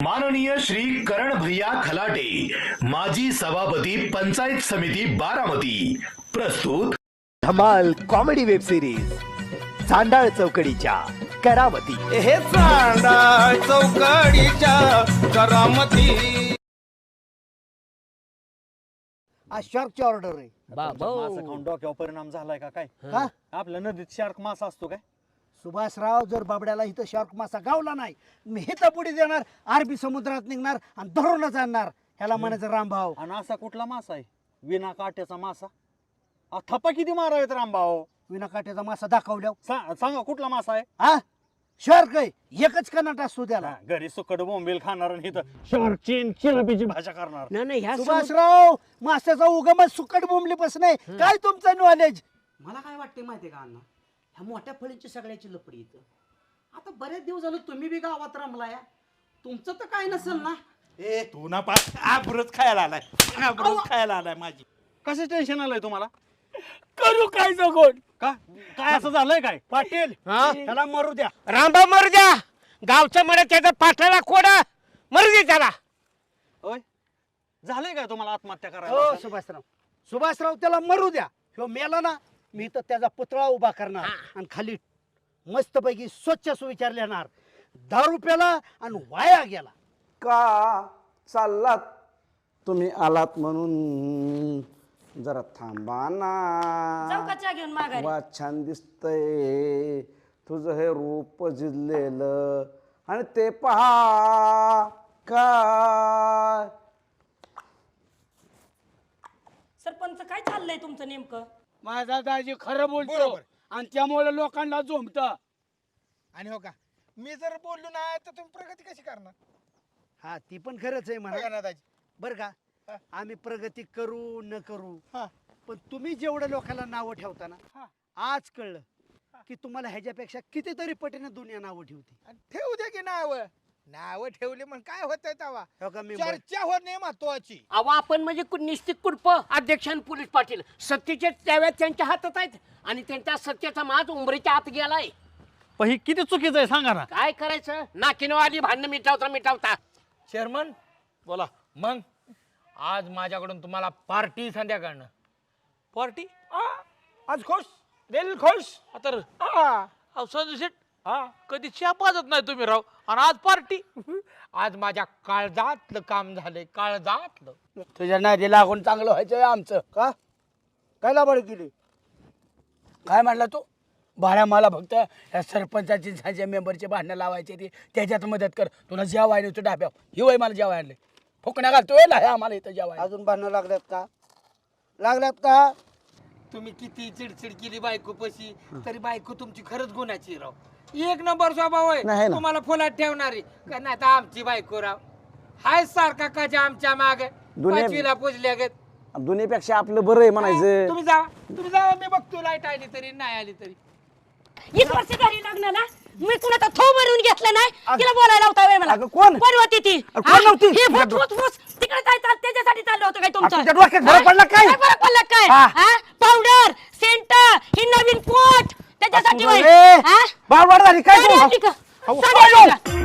माननीय श्री करण भैया खलाटे माजी सभापती पंचायत समिती बारामती. प्रस्तुत धमाल कॉमेडी वेब सिरीज चांडाळ चौकडीच्या करावती हे चांदा चौकडीच्या करामती. आज शार्कची ऑर्डर आहे. डोक्यावर परिणाम झालाय का काय? आपल्या नदीत शार्क मासा असतो काय? सुभाषराव जर बाबड्याला इथं शार्क मासा गावला नाही मी हिथं पुढे देणार अरबी समुद्रात निघणार आणि धरूनच आणणार. ह्याला म्हणायचं रामभाव आणि असा कुठला मासा आहे? विना काट्याचा मासा? अ, थप्पा किती मारावेत रामभाऊ विना काट्याचा मासा दाखवल्या सा- सांगा कुठला मासा आहे? हा? शार्क आहे एकच कनाट असतो त्याला हा, घरी सुकट बोंबील खाणार आणि इथं शार्कची आणि चिलपीची भाषा करणार. नाही नाही ह्या सुभाषराव मास्याचा उगमच सुकट बोंबली नाही काय तुमचं नॉलेज मला काय वाटते माहितीये का अण्णा? ह्या मोठ्या फळीची सगळ्याची लपडी इथं. आता बरेच दिवस झालं तुम्ही बी गावात रमलाय. तुमचं तर काय नसेल ना? ए तू ना पास आबरच खायला आलाय. आबरच खायला आलाय माझी. कसं टेन्शन आलंय तुम्हाला? करू काय जगोड का? काय असं झालंय काय? पाटील त्याला मरू द्या. रामभाऊ मरू द्या. गावच्या मध्ये त्याचा पाठला कोडा मरू दे त्याला. होय? झालंय काय तुम्हाला आत्महत्या हो करायला सुभाषराव. सुभाषराव त्याला मरू द्या. ह्यो मेला ना मी तर त्याचा पुतळा उभा करणार आणि खाली मस्तपैकी स्वच्छ सुविचार लिहिणार. दारू प्याला आणि वाया गेला. का चाललात? तुम्ही आलात म्हणून. जरा थांबा ना. घेऊन माघारी? वा छान दिसतंय. तुझं हे रूप जिजलेलं. आणि ते पहा काय? सरपंच काय चाललंय तुमचं नेमकं? माझा दाजी खरं बोलतो. आणि त्यामुळे लोकांना झोमत आणि हो का? मी जर बोललो नाही तर तुम्ही प्रगती कशी करणार? हा ती पण खरंच आहे बघा म्हणा ना दाजी. बर का? आम्ही प्रगती करू न करू हा. पण तुम्ही जेवढं लोकांना नावं ठेवता ना हा. आज कळलं की तुम्हाला ह्याच्यापेक्षा कितीतरी पटीने दुनिया नावं ठेवते. आणि ठेवू दे की नाव. नाव ठेवली मग काय होतंय तवा? हो का मी चर्चा होणे महत्वाची. अहो आपण म्हणजे कु- निश्चित कुडप अध्यक्ष आणि पोलीस पाटील. सत्तेचे त्याव्यात त्यांच्या हातात आहेत आणि त्यांच्या सत्तेचा माज उंबरीच्या आत गेलाय. पण हे किती चुकीचं आहे सांगा ना. काय करायचं? नाकिनवाली भांडणं मिटावता मिटावता. चेअरमन बोला. मग? आज माझ्याकडून तुम्हाला पार्टी संध्याकाळनं. पार्टी? आज खुश दिल खुश तर संजय शेट कधी चहा पाजत नाही तुम्ही राव. आणि आज पार्टी. आज माझ्या काळजातलं काम झालंय काळजातलं. तुझ्या नादी लागून चांगलं व्हायचंय आमचं. का? काय लाभाड केली? काय म्हणला तू? बाळ्या मला फक्त या सरपंचाची झाच्या मेंबरचे भांडणं लावायचे ते. त्याच्यात मदत कर. तुला जेवाय नाही तू डाब्या ही वय मला जेवाय आणले फुकण्या घालतोय ना हे आम्हाला इथं जेवाय अजून भांडणं लागल्यात का? लागल्यात का? तुम्ही किती चिडचिड केली बायको पशी तरी बायको तुमची खरंच गुणाची राव एक नंबर स्वभाव नाही आहे ना. तुम्हाला फुलात ठेवणारी का नाही तर आमची बायको राव हाय सारखा काच्या आमच्या माग दुनिया- पाचवीला पुजल्या गत दोन्हीपेक्षा आपलं बरं आहे म्हणायचं तुम्ही जावा तुम्ही जावा मी बघतो लाइट आली तरी नाही आली तरी वीस वर्ष झाली लग्नाला मी कुणाचा थो भरून घेतला नाही तिला बोलायला होता वेळ मला अगं, कोण? कोण होती ती कोण हा? नव्हती? हे फुस फुस फुस तिकडे काय चाल त्याच्यासाठी चाललं होतं काय तुमचं तुझ्या डोक्यात हा? पडला काय? फरक पडला काय हा. हा? पावडर सेंट ही नवीन पोट त्याच्यासाठी होय. हा? बाळवाड झाली काय साडी तू? आणली का? अहो, साडी आणली अयो. का?